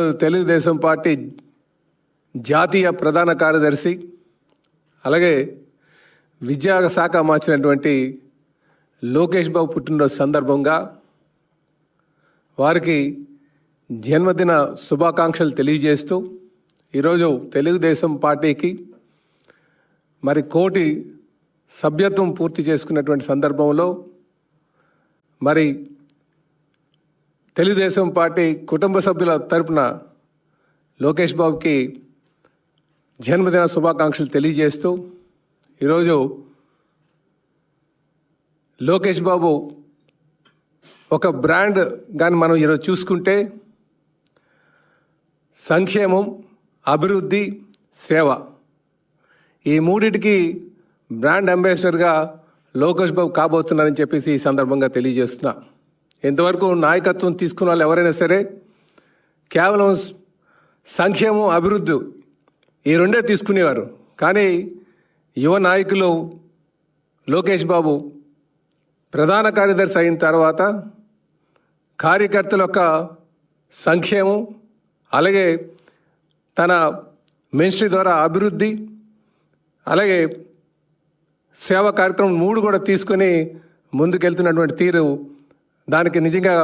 ఈరోజు తెలుగుదేశం పార్టీ జాతీయ ప్రధాన కార్యదర్శి అలాగే విద్యా శాఖ మార్చినటువంటి లోకేష్ బాబు పుట్టినరోజు సందర్భంగా వారికి జన్మదిన శుభాకాంక్షలు తెలియజేస్తూ ఈరోజు తెలుగుదేశం పార్టీకి మరి కోటి సభ్యత్వం పూర్తి చేసుకున్నటువంటి సందర్భంలో మరి తెలుగుదేశం పార్టీ కుటుంబ సభ్యుల తరపున లోకేష్ బాబుకి జన్మదిన శుభాకాంక్షలు తెలియజేస్తూ ఈరోజు లోకేష్ బాబు ఒక బ్రాండ్ కానీ మనం ఈరోజు చూసుకుంటే సంక్షేమం అభివృద్ధి సేవ. ఈ మూడిటికి బ్రాండ్ అంబాసిడర్గా లోకేష్ బాబు కాబోతున్నారని చెప్పేసి ఈ సందర్భంగా తెలియజేస్తున్నా. ఇంతవరకు నాయకత్వం తీసుకున్న వాళ్ళు ఎవరైనా సరే కేవలం సంక్షేమం అభివృద్ధి ఈ రెండే తీసుకునేవారు. కానీ యువ నాయకులు లోకేష్ బాబు ప్రధాన కార్యదర్శి అయిన తర్వాత కార్యకర్తల యొక్క సంక్షేమం అలాగే తన మినిస్ట్రీ ద్వారా అభివృద్ధి అలాగే సేవా కార్యక్రమం మూడు కూడా తీసుకొని ముందుకెళ్తున్నటువంటి తీరు దానికి నిజంగా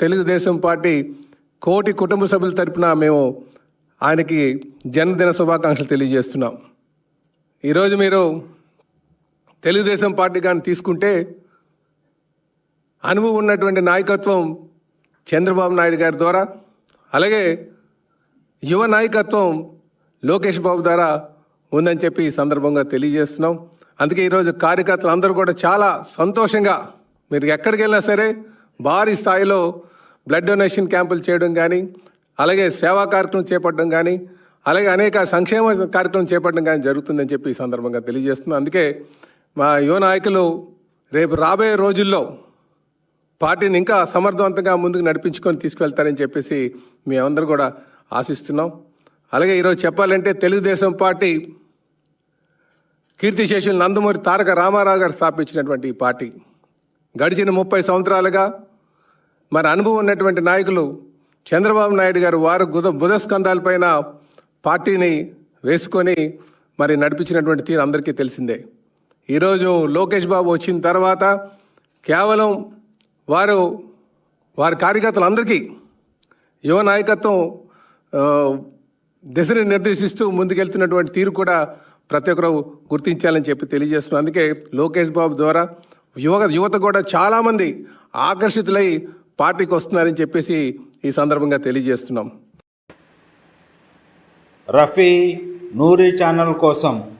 తెలుగుదేశం పార్టీ కోటి కుటుంబ సభ్యుల తరపున మేము ఆయనకి జన్మదిన శుభాకాంక్షలు తెలియజేస్తున్నాం. ఈరోజు మీరు తెలుగుదేశం పార్టీ కానీ తీసుకుంటే అనుభవం ఉన్నటువంటి నాయకత్వం చంద్రబాబు నాయుడు గారి ద్వారా అలాగే యువ నాయకత్వం లోకేష్ బాబు ద్వారా ఉందని చెప్పి ఈ సందర్భంగా తెలియజేస్తున్నాం. అందుకే ఈరోజు కార్యకర్తలు అందరూ కూడా చాలా సంతోషంగా మీరు ఎక్కడికి వెళ్ళినా సరే భారీ స్థాయిలో బ్లడ్ డొనేషన్ క్యాంపులు చేయడం కానీ అలాగే సేవా కార్యక్రమం చేపట్టడం కానీ అలాగే అనేక సంక్షేమ కార్యక్రమం చేపట్టడం కానీ జరుగుతుందని చెప్పి ఈ సందర్భంగా తెలియజేస్తుంది అందుకే మా యువ నాయకులు రేపు రాబోయే రోజుల్లో పార్టీని ఇంకా సమర్థవంతంగా ముందుకు నడిపించుకొని తీసుకెళ్తారని చెప్పేసి మేమందరూ కూడా ఆశిస్తున్నాం. అలాగే ఈరోజు చెప్పాలంటే తెలుగుదేశం పార్టీ కీర్తిశేషులు నందమూరి తారక రామారావు గారు స్థాపించినటువంటి ఈ పార్టీ. గడిచిన ముప్పై సంవత్సరాలుగా మరి అనుభవం ఉన్నటువంటి నాయకులు చంద్రబాబు నాయుడు గారు వారు గుద బుధస్కంధాలపైన పార్టీని వేసుకొని మరి నడిపించినటువంటి తీరు అందరికీ తెలిసిందే. ఈరోజు లోకేష్ బాబు వచ్చిన తర్వాత కేవలం వారు వారి కార్యకర్తలందరికీ యువ నాయకత్వం దిశని నిర్దేశిస్తూ ముందుకెళ్తున్నటువంటి తీరు కూడా ప్రతి ఒక్కరు గుర్తించాలని చెప్పి తెలియజేస్తున్నాను అందుకే లోకేష్ బాబు ద్వారా యువ యువత కూడా చాలామంది ఆకర్షితులై పార్టీకి వస్తున్నారని చెప్పేసి ఈ సందర్భంగా తెలియజేస్తున్నాం. రఫీ నూరి ఛానల్ కోసం